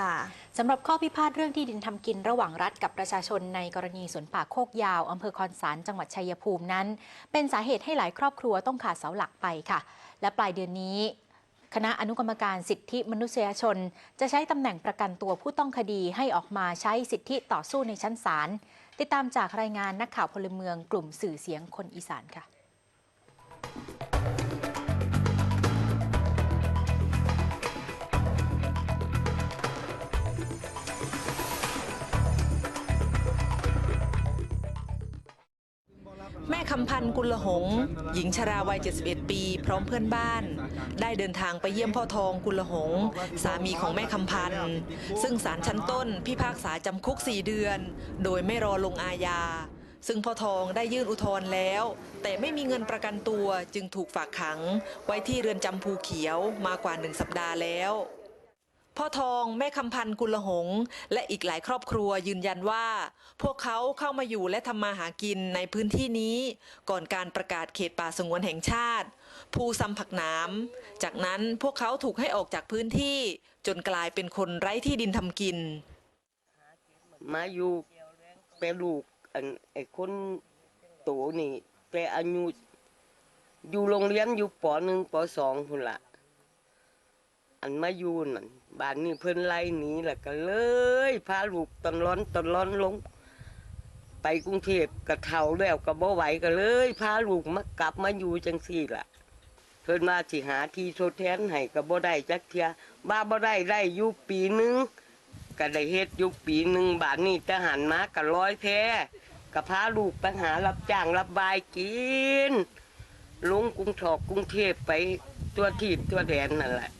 ค่ะสำหรับข้อพิพาทเรื่องที่ดินทำกินระหว่างรัฐกับประชาชนในกรณีสวนป่าโคกยาวอำเภอคอนสารจังหวัดชัยภูมินั้น เป็นสาเหตุให้หลายครอบครัวต้องขาดเสาหลักไปค่ะ และปลายเดือนนี้ คณะอนุกรรมการสิทธิมนุษยชน จะใช้ตำแหน่งประกันตัวผู้ต้องคดีให้ออกมาใช้สิทธิต่อสู้ในชั้นศาลติดตามจากรายงานนักข่าวพลเมืองกลุ่มสื่อเสียงคนอีสานค่ะ แม่คำพันธ์กุลหง หญิงชราวัย 71 ปี พร้อมเพื่อนบ้าน ได้เดินทางไปเยี่ยมพ่อทองกุลหงส์สามีของแม่คำพันธ์ซึ่งศาลชั้นต้นพิพากษาจำคุก 4 เดือน โดยไม่รอลงอาญา ซึ่งพ่อทองได้ยื่นอุทธรณ์แล้ว แต่ไม่มีเงินประกันตัวจึงถูกฝากขัง ไว้ที่เรือนจำภูเขียวมากว่าหนึ่งสัปดาห์แล้ว พ่อทองแม่คำพันธ์กุลหง และอีกหลายครอบครัวยืนยันว่า พวกเขาเข้ามาอยู่และทำมาหากินในพื้นที่นี้ ก่อนการประกาศเขตป่าสงวนแห่งชาติ ภูซำผักน้ำจากนั้นพวกเขาถูกให้ออกจากพื้นที่ จนกลายเป็นคนไร้ที่ดินทำกิน มาอยู่เป็นลูกอันไอ้คนโตนี่แต่อายุอยู่โรงเรียนอยู่ปหนึ่งปสองพุ่นละ อันมายูนั่นบ้านนี้เพิ่นไล่หนีแล้วก็เลยพาลูกตอนร้อนตอนร้อนลง ไปกรุงเทพกะเทาแล้วก็บ่ไหวก็เลยพาลูกมากลับมาอยู่จังซี่ล่ะ เพิ่นมาสิหาที่ทดแทนให้ก็บ่ได้จักเทียบ้าบ่ได้ได้อยู่ปีหนึงก็ได้เฮ็ดอยู่ปีหนึ่งบาทนี่ทหารมากับร้อยแพ้กับพาลูกไปหารับจ้างรับบายกินลงกรุงทอกกรุงเทพไปตัวทีบตัวแดนนั่นแหละ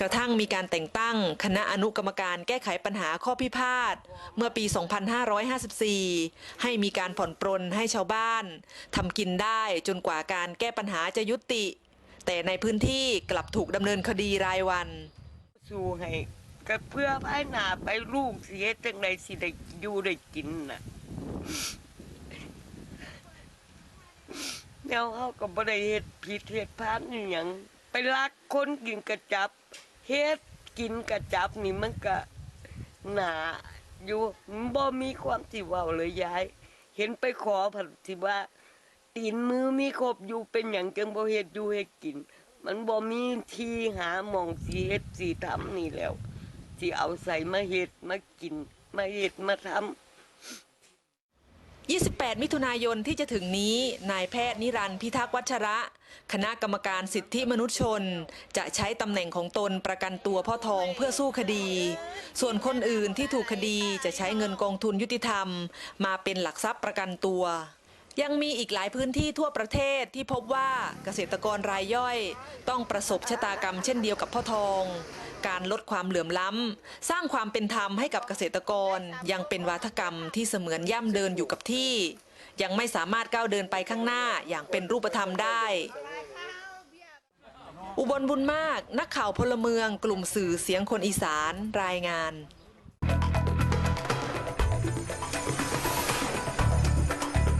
กระทั่งมีการแต่งตั้งคณะอนุกรรมการแก้ไขปัญหาข้อพิพาทเมื่อปี 2554 ให้มีการผ่อนปรนให้ชาวบ้านทำกินได้จนกว่าการแก้ปัญหาจะยุติ แต่ในพื้นที่กลับถูกดำเนินคดีรายวัน สู้ให้ก็เพื่อให้หนาไปลูกเสียจังไดสิได้อยู่ได้กินน่ะแล้วเขาก็บ่ได้เฮ็ดผิดเฮ็ดพลาดอหยังไปลักคนกินกระจับ เฮ็ดกินกระจับนี่มันก็หนาอยู่บ่มีความสิเว้าเลยยาย เห็นไปขอผัดสิว่า ตีนมือมีครบอยู่เป็นอย่างจังบ่เฮ็ดอยู่เฮ็ดกิน มันบ่มีที่หาหมองสิเฮ็ดสิทำนี่แล้วสิเอาใส่มาเฮ็ดมากิน มาเฮ็ดมาทำ 8 มิถุนายนที่จะถึงนี้ นายแพทย์นิรันดร์พิทักษ์วัชระ คณะกรรมการสิทธิมนุษยชน จะใช้ตำแหน่งของตนประกันตัวพ่อทองเพื่อสู้คดี ส่วนคนอื่นที่ถูกคดีจะใช้เงินกองทุนยุติธรรม มาเป็นหลักทรัพย์ประกันตัว ยังมีอีกหลายพื้นที่ทั่วประเทศที่พบว่าเกษตรกรรายย่อย ต้องประสบชะตากรรมเช่นเดียวกับพ่อทอง การลดความเหลื่อมล้ำ สร้างความเป็นธรรมให้กับเกษตรกร ยังเป็นวาทกรรมที่เสมือนย่ำเดินอยู่กับที่ ยังไม่สามารถก้าวเดินไปข้างหน้าอย่างเป็นรูปธรรมได้ อุบลบุญมาก นักข่าวพลเมือง กลุ่มสื่อเสียงคนอีสานรายงาน